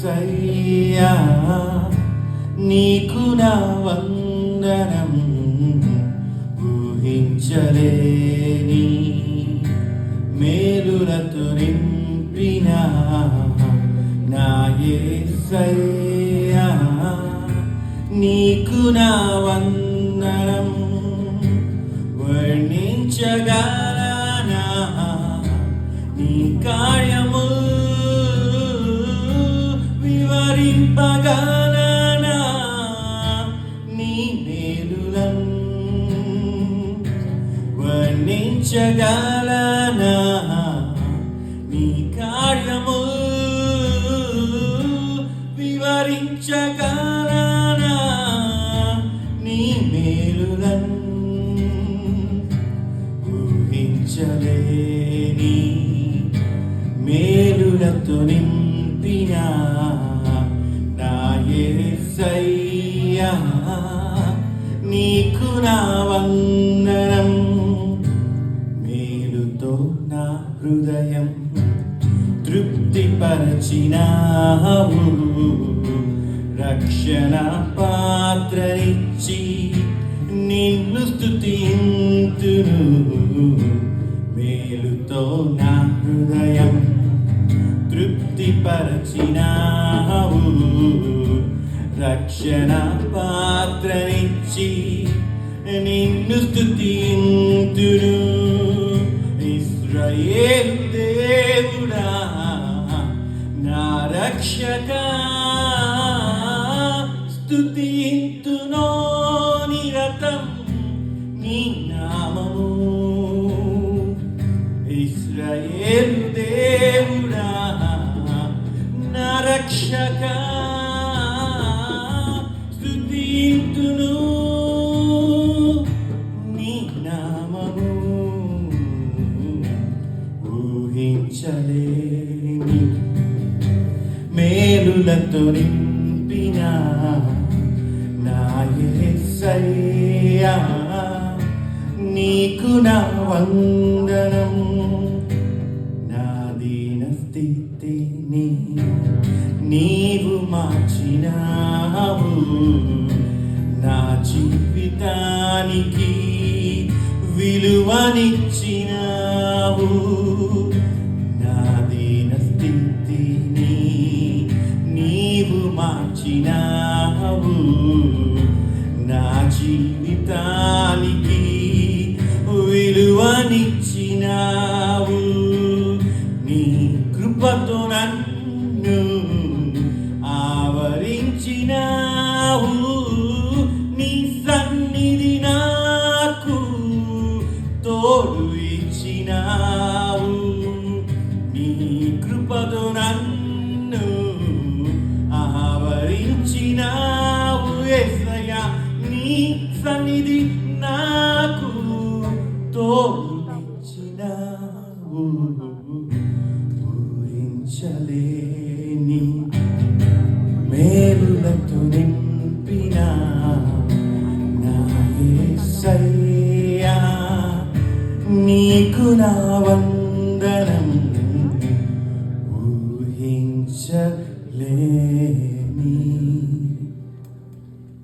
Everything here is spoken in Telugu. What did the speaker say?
సయ్యా నీకు నా వందనం ఊహించలేని మేలులతో నింపిన నాయే సయ్యా నీకు నా వంద వివరింపగలనా నీ మేలులం వర్ణించగలనా? నీ కార్యము వివరించగలనా? నీ మేలులం ఊహించలేని మేలులతో నా నీకు నా వందనం. మేలుతో నా హృదయం తృప్తిపరచినావు. రక్షణ పాత్రనిచ్చి నిన్ను స్థుతింతును మేలుతో నా హృదయం తృప్తిపరచినావు. రక్షణ పాత్రనిచ్చి నిన్ను స్థుతింతును ఇస్రయేల్ దేవుడా నా రక్షక స్థుతింతునో నిరతం నీ నామము. ఇస్రయేల్ దేవుడా నా రక్షకా ఊహించలేని మేలులతో నింపిన నాయసయ్యా నీకు నా వందనం. నా దీన స్థితిని నీవు మార్చినావు. నా జీవితానికి విలువనిచ్చినావు. నా స్థితిని నీవు మార్చినావు. నా జీవితానికి సన్నిధి నాకు తోడిచ్చినావు పూరించలేని మేలులతో నింపిన నా నీకు నా వందన